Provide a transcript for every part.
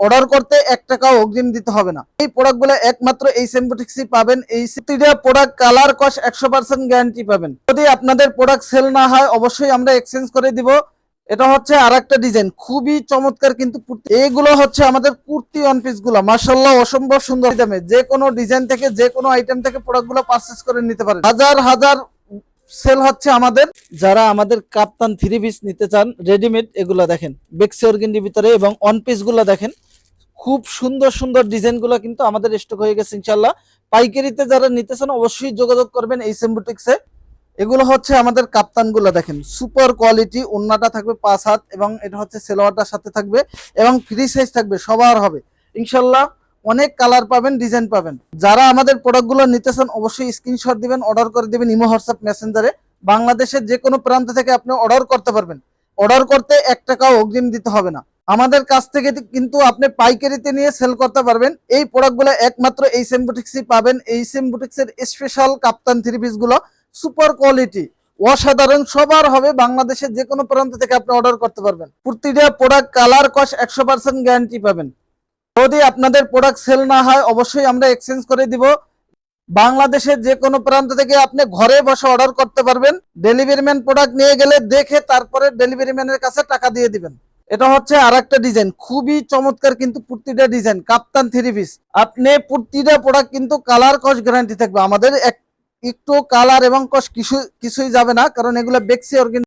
Order করতে এক টাকাও অগ্রিম দিতে হবে না। এই প্রোডাক্টগুলো একমাত্র এই সেম্বোটিক্সই পাবেন। এই প্রতিটা প্রোডাক্ট কালার কস একশো পার্সেন্ট গ্যারান্টি পাবেন। যদি আপনাদের প্রোডাক্ট সেল না হয়, অবশ্যই আমরা এক্সচেঞ্জ করে দিব। এটা হচ্ছে আর একটা ডিজাইন, খুবই চমৎকার কিন্তু। এইগুলো হচ্ছে আমাদের কুর্তি ওয়ান পিসগুলো। মার্শাল্লাহ অসম্ভব সুন্দর। দামে যে কোনো ডিজাইন থেকে, যে কোনো আইটেম থেকে প্রোডাক্টগুলো পারচেস করে নিতে পারেন। হাজার হাজার সেল হচ্ছে আমাদের, যারা আমাদের কাপ্তান থ্রি পিস নিতে চান রেডিমেড এগুলো দেখেন বেক্সি ভিতরে এবং ওয়ান পিসগুলো দেখেন। খুব সুন্দর সুন্দর ডিজাইনগুলো কিন্তু আমাদের স্টক হয়ে গেছে ইনশাল্লাহ পাইকারিতে যারা নিতে চান, অবশ্যই যোগাযোগ করবেন এই সেম্বুটিক্সে এগুলো হচ্ছে আমাদের কাপ্তানগুলো দেখেন সুপার কোয়ালিটি ওন্নাটা থাকবে পাঁচ হাত এবং এটা হচ্ছে সেলোয়ারটার সাথে থাকবে এবং ফ্রি সাইজ থাকবে, সবার হবে। ইনশাল্লাহ অনেক কালার পাবেন ডিজাইন পাবেন। যারা আমাদের প্রোডাক্টগুলো নিতে চান অবশ্যই স্ক্রিনশট দিবেন অর্ডার করে দিবেন ইমো হোয়াটসঅ্যাপ মেসেঞ্জারে বাংলাদেশের যে কোনো প্রান্ত থেকে আপনি অর্ডার করতে পারবেন। অর্ডার করতে এক টাকাও অগ্রিম দিতে হবে না। আমাদের কাছ থেকে কিন্তু আপনি পাইকারিতে নিয়ে সেল করতে পারবেন। এই প্রোডাক্টগুলো একমাত্র এই সেম বুটিক্সই পাবেন। এই সেমবুটিক্সের স্পেশাল কাপ্তান থ্রি পিসগুলো সুপার কোয়ালিটি অসাধারণ, সবার হবে বাংলাদেশের যে কোনো প্রান্ত থেকে আপনি অর্ডার করতে পারবেন। প্রতিটা প্রোডাক্ট কালার কস একশো পার্সেন্ট গ্যারান্টি পাবেন। যদি আপনাদের প্রোডাক্ট সেল না হয়, অবশ্যই আমরা এক্সচেঞ্জ করে দিব। বাংলাদেশের যে কোনো প্রান্ত থেকে আপনি ঘরে বসে অর্ডার করতে পারবেন। ডেলিভারি ম্যান প্রোডাক্ট নিয়ে গেলে দেখে তারপরে ডেলিভারি ম্যানের কাছে টাকা দিয়ে দিবেন। এটা হচ্ছে আর একটা ডিজাইন খুবই চমৎকার কিন্তু প্রতিটা ডিজাইন কাপ্তান থ্রি পিস আপনি প্রতিটা প্রোডাক্ট কিন্তু কালার কস গ্যারান্টি থাকবে। আমাদের এক একটু কালার এবং কস কিছু কিছুই যাবে না, কারণ এগুলো বেক্সি অর্গেন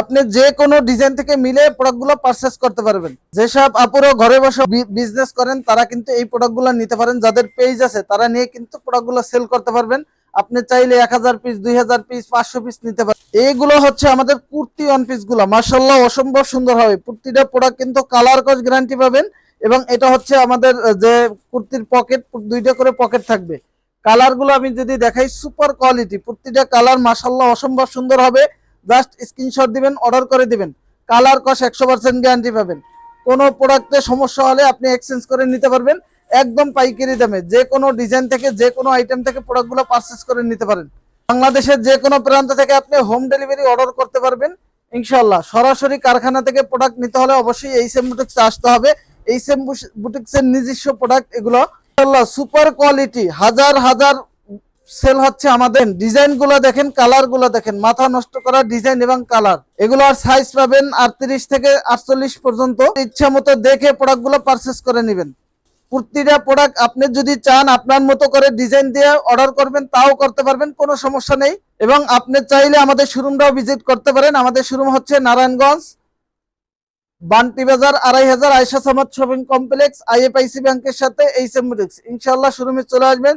আপনি যে কোনো ডিজাইন থেকে মিলে প্রোডাক্টগুলো পারচেস করতে পারবেন। যেসব আপুরো ঘরে বসে বিজনেস করেন, তারা কিন্তু এই প্রোডাক্টগুলো নিতে পারেন। যাদের পেজ আছে, তারা নিয়ে কিন্তু প্রোডাক্টগুলো সেল করতে পারবেন। আপনি চাইলে এক হাজার পিস দুই হাজার পিস পাঁচশো পিস নিতে পারেন। এইগুলো হচ্ছে আমাদের কুর্তি ওয়ান পিসগুলো। মার্শাল্লাহ অসম্ভব সুন্দর হবে। কুর্তিটা প্রোডাক্ট কিন্তু কালার কস গ্যারান্টি পাবেন এবং এটা হচ্ছে আমাদের যে কুর্তির পকেট দুইটা করে পকেট থাকবে। কালারগুলো আমি যদি দেখাই সুপার কোয়ালিটি প্রতিটা কালার মার্শাল্লাহ অসম্ভব সুন্দর হবে। জাস্ট স্ক্রিনশট দিবেন, অর্ডার করে দিবেন। কালার কস একশো পার্সেন্ট গ্যারান্টি পাবেন। কোনো প্রোডাক্টে সমস্যা হলে আপনি এক্সচেঞ্জ করে নিতে পারবেন। একদম পাইকারি দামে। যে কোনো ডিজাইন থেকে, যে কোনো আইটেম থেকে প্রোডাক্টগুলো পারচেস করে নিতে পারেন। বাংলাদেশের যে কোনো প্রান্ত থেকে আপনি হোম ডেলিভারি অর্ডার করতে পারবেন। ইনশাল্লাহ সরাসরি কারখানা থেকে প্রোডাক্ট নিতে হলে অবশ্যই এই সেম বুটিক্সে আসতে হবে। এই সেম বুটিক্সের নিজস্ব প্রোডাক্ট এগুলো। ইনশাল্লাহ সুপার কোয়ালিটি হাজার হাজার সেল হচ্ছে আমাদের ডিজাইনগুলো দেখেন কালারগুলো দেখেন, মাথা নষ্ট করা ডিজাইন এবং কালার এগুলোর সাইজ পাবেন আটত্রিশ থেকে আটচল্লিশ পর্যন্ত। ইচ্ছা মতো দেখে প্রোডাক্টগুলো পারচেস করে নেবেন। প্রতিটা প্রোডাক্ট আপনি যদি চান আপনার মতো করে ডিজাইন দিয়ে অর্ডার করবেন, তাও করতে পারবেন, কোনো সমস্যা নেই। এবং আপনি চাইলে আমাদের শোরুমটাও ভিজিট করতে পারেন। আমাদের শোরুম হচ্ছে নারায়ণগঞ্জ, বান্টি বাজার, আড়াই হাজার Aysha Samad shopping complex, IFIC ব্যাংকের সাথে এই সেমবুটিক্স ইনশাল্লাহ শোরুমে চলে আসবেন।